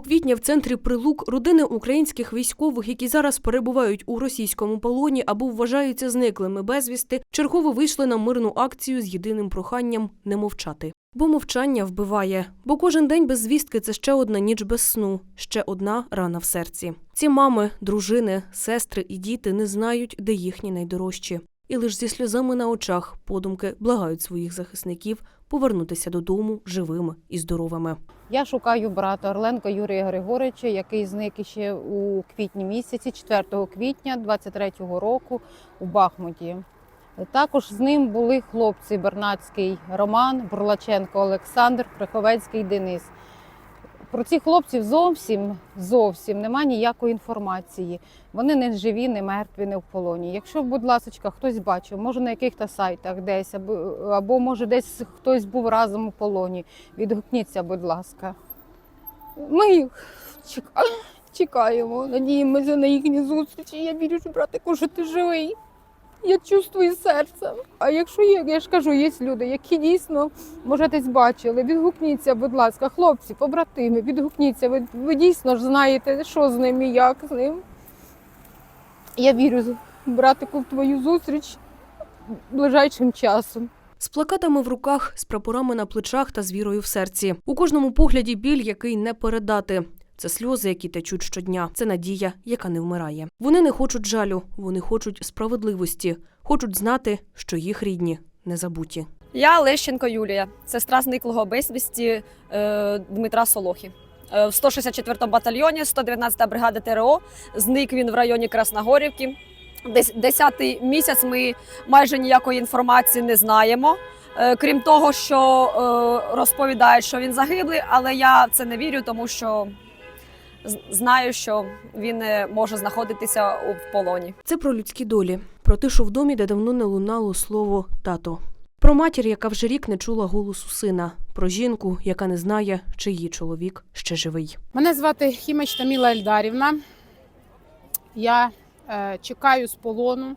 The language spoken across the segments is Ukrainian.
квітня в центрі Прилук родини українських військових, які зараз перебувають у російському полоні або вважаються зниклими безвісти, чергово вийшли на мирну акцію з єдиним проханням не мовчати. Бо мовчання вбиває, бо кожен день без звістки це ще одна ніч без сну, ще одна рана в серці. Ці мами, дружини, сестри і діти не знають, де їхні найдорожчі. І лише зі сльозами на очах подумки благають своїх захисників повернутися додому живими і здоровими. Я шукаю брата Орленка Юрія Григоровича, який зник ще у квітні місяці, 4 квітня 23-го року у Бахмуті. Також з ним були хлопці Бернацький Роман, Бурлаченко Олександр, Приховецький Денис. Про цих хлопців зовсім зовсім нема ніякої інформації. Вони не живі, не мертві, не в полоні. Якщо, будь ласка, хтось бачив, може на яких-то сайтах десь, або, або може десь хтось був разом у полоні, відгукніться, будь ласка. Ми їх чека- чекаємо, надіємося на їхні зустрічі. Я вірю, що братику, що ти живий. Я чувствую серцем. А якщо є, я ж кажу, є люди, які дійсно, може, десь бачили, відгукніться, будь ласка, хлопці, побратими, відгукніться. Ви, ви дійсно ж знаєте, що з ним і як з ним. Я вірю, братику, в твою зустріч ближайшим часом. З плакатами в руках, з прапорами на плечах та з вірою в серці. У кожному погляді біль, який не передати. Це сльози, які течуть щодня. Це надія, яка не вмирає. Вони не хочуть жалю, вони хочуть справедливості, хочуть знати, що їх рідні не забуті. Я Лещенко Юлія, сестра зниклого безвісті е, Дмитра Солохи. Е, в 164-му батальйоні, 119-та бригада ТРО. Зник він в районі Красногорівки. Десь 10-й місяць ми майже ніякої інформації не знаємо. Е, крім того, що розповідають, що він загиблий, але я це не вірю, тому що знаю, що він е, може знаходитися у в полоні. Це про людські долі, про тишу в домі, де давно не лунало слово тато. Про матір, яка вже рік не чула голосу сина, про жінку, яка не знає, чи її чоловік ще живий. Мене звати Хімач Таміла Ельдарівна. Я е, чекаю з полону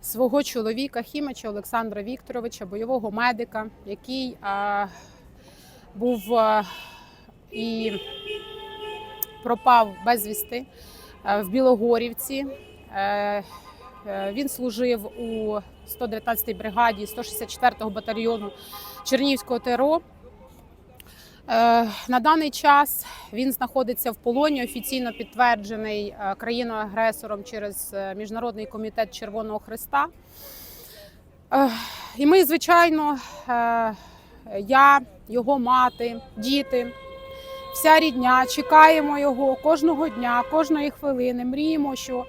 свого чоловіка Хімача Олександра Вікторовича, бойового медика, який е, був е, і пропав безвісти е, в Білогорівці. Е, е, він служив у 119-й бригаді 164-го батальйону Чернігівського ТРО. На даний час він знаходиться в полоні, офіційно підтверджений країною-агресором через Міжнародний комітет Червоного Христа. І ми, звичайно, я, його мати, діти, вся рідня чекаємо його кожного дня, кожної хвилини. Мріємо, що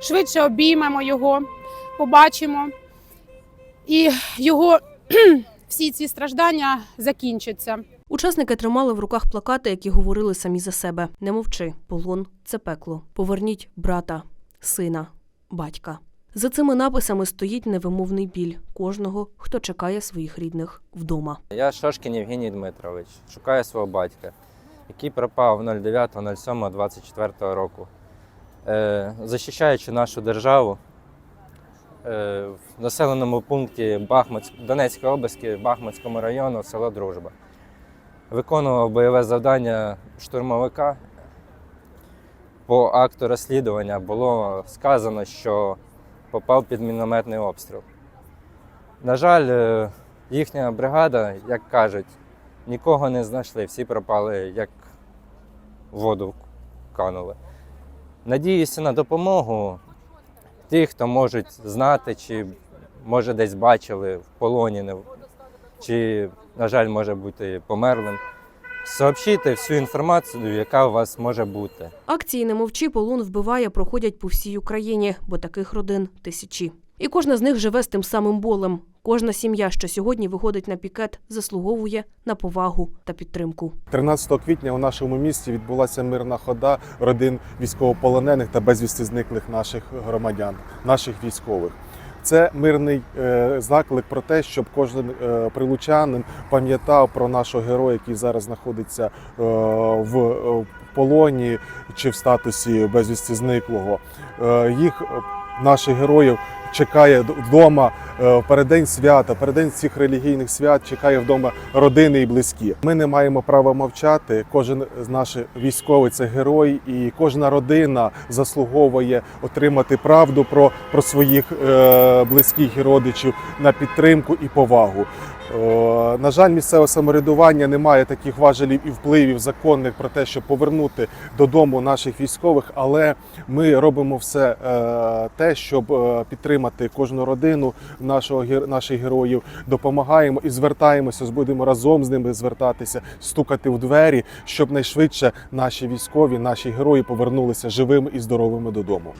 швидше обіймемо його, побачимо, і його всі ці страждання закінчаться. Учасники тримали в руках плакати, які говорили самі за себе: не мовчи, полон це пекло. Поверніть брата, сина, батька. За цими написами стоїть невимовний біль кожного, хто чекає своїх рідних вдома. Я Шошкін Євгеній Дмитрович. Шукаю свого батька, який пропав 09.07.24 року. Е, захищаючи нашу державу е, в населеному пункті Бахмут, Донецької області, Бахмутському району, село Дружба. Виконував бойове завдання штурмовика. По акту розслідування було сказано, що попав під мінометний обстріл. На жаль, е, їхня бригада, як кажуть, нікого не знайшли, всі пропали, як воду канули. Надіюся на допомогу тих, хто можуть знати, чи може десь бачили в полоні, чи, на жаль, може бути померлим. Сообщити всю інформацію, яка у вас може бути. Акції не мовчи, полон вбиває, проходять по всій Україні, бо таких родин тисячі. І кожна з них живе з тим самим болем. Кожна сім'я, що сьогодні виходить на пікет, заслуговує на повагу та підтримку. 13 квітня у нашому місті відбулася мирна хода родин військовополонених та безвісти зниклих наших громадян, наших військових. Це мирний е, заклик про те, щоб кожен е, прилучанин пам'ятав про нашого героя, який зараз знаходиться е, в полоні чи в статусі безвісти зниклого. Їх наших героїв чекає вдома переддень свята, передень цих релігійних свят чекає вдома родини і близькі. Ми не маємо права мовчати. Кожен з наших військовий це герой, і кожна родина заслуговує отримати правду про, про своїх е, близьких і родичів на підтримку і повагу. На жаль, місцеве самоврядування не має таких важелів і впливів законних про те, щоб повернути додому наших військових, але ми робимо все е, те, щоб е, підтримати кожну родину нашого наших героїв, допомагаємо і звертаємося. Будемо разом з ними звертатися, стукати в двері, щоб найшвидше наші військові, наші герої повернулися живими і здоровими додому.